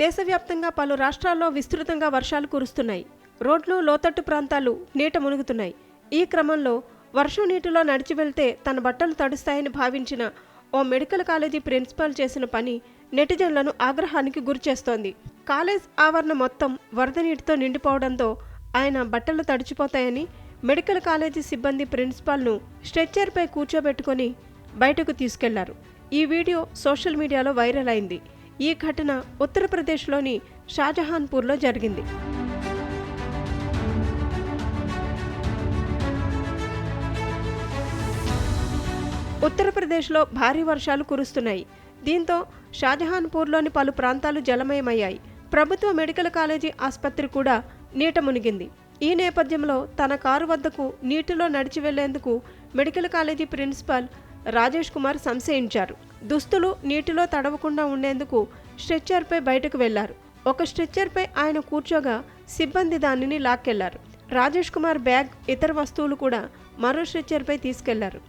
దేశవ్యాప్తంగా పలు రాష్ట్రాల్లో విస్తృతంగా వర్షాలు కురుస్తున్నాయి. రోడ్లు లోతట్టు ప్రాంతాలు నీట మునుగుతున్నాయి. ఈ క్రమంలో వర్షం నీటిలో నడిచి వెళ్తే తన బట్టలు తడుస్తాయని భావించిన ఓ మెడికల్ కాలేజీ ప్రిన్సిపాల్ చేసిన పని నెటిజన్లను ఆగ్రహానికి గురిచేస్తోంది. కాలేజ్ ఆవరణ మొత్తం వరద నీటితో నిండిపోవడంతో ఆయన బట్టలు తడిచిపోతాయని మెడికల్ కాలేజీ సిబ్బంది ప్రిన్సిపాల్ను స్ట్రెచ్చర్పై కూర్చోబెట్టుకొని బయటకు తీసుకెళ్ళారు. ఈ వీడియో సోషల్ మీడియాలో వైరల్ అయింది. ఈ ఘటన ఉత్తరప్రదేశ్లోని షాజహాన్పూర్లో జరిగింది. ఉత్తరప్రదేశ్లో భారీ వర్షాలు కురుస్తున్నాయి. దీంతో షాజహాన్పూర్లోని పలు ప్రాంతాలు జలమయమయ్యాయి. ప్రభుత్వ మెడికల్ కాలేజీ ఆసుపత్రి కూడా నీట మునిగింది. ఈ నేపథ్యంలో తన కారు వద్దకు నీటిలో నడిచి వెళ్ళేందుకు medical college principal Rajesh Kumar సంశయించారు. దుస్తులు నీటిలో తడవకుండా ఉండేందుకు స్ట్రెచ్చర్పై బయటకు వెళ్ళారు. ఒక స్ట్రెచ్చర్పై ఆయన కూర్చోగా సిబ్బంది దానిని లాక్కెళ్ళారు. రాజేష్ కుమార్ బ్యాగ్ ఇతర వస్తువులు కూడా మరో స్ట్రెచ్చర్పై తీసుకెళ్ళారు.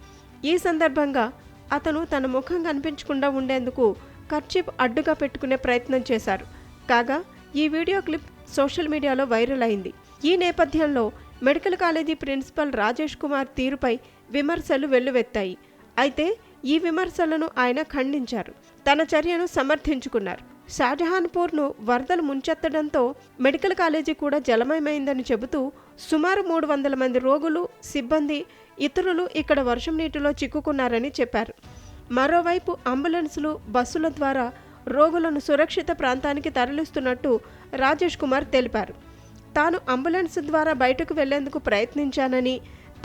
ఈ సందర్భంగా అతను తన ముఖం కనిపించకుండా ఉండేందుకు కర్చిప్ అడ్డుగా పెట్టుకునే ప్రయత్నం చేశారు. కాగా ఈ వీడియో క్లిప్ సోషల్ మీడియాలో వైరల్ అయింది. ఈ నేపథ్యంలో medical college principal Rajesh Kumar తీరుపై విమర్శలు వెల్లువెత్తాయి. అయితే ఈ విమర్శలను ఆయన ఖండించారు. తన చర్యను సమర్థించుకున్నారు. షాజహాన్పూర్ను వరదలు ముంచెత్తడంతో మెడికల్ కాలేజీ కూడా జలమయమైందని చెబుతూ సుమారు మూడు వందల మంది రోగులు సిబ్బంది ఇతరులు ఇక్కడ వర్షం నీటిలో చిక్కుకున్నారని చెప్పారు. మరోవైపు అంబులెన్సులు బస్సుల ద్వారా రోగులను సురక్షిత ప్రాంతానికి తరలిస్తున్నట్టు రాజేష్ కుమార్ తెలిపారు. తాను అంబులెన్స్ ద్వారా బయటకు వెళ్ళేందుకు ప్రయత్నించానని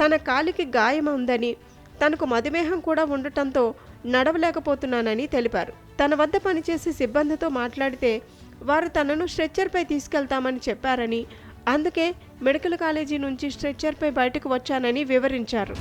తన కాలికి గాయం ఉందని తనకు మధుమేహం కూడా ఉండటంతో నడవలేకపోతున్నానని తెలిపారు. తన వద్ద పనిచేసే సిబ్బందితో మాట్లాడితే వారు తనను స్ట్రెచ్చర్పై తీసుకెళ్తామని చెప్పారని అందుకే మెడికల్ కాలేజీ నుంచి స్ట్రెచ్చర్పై బయటకు వచ్చానని వివరించారు.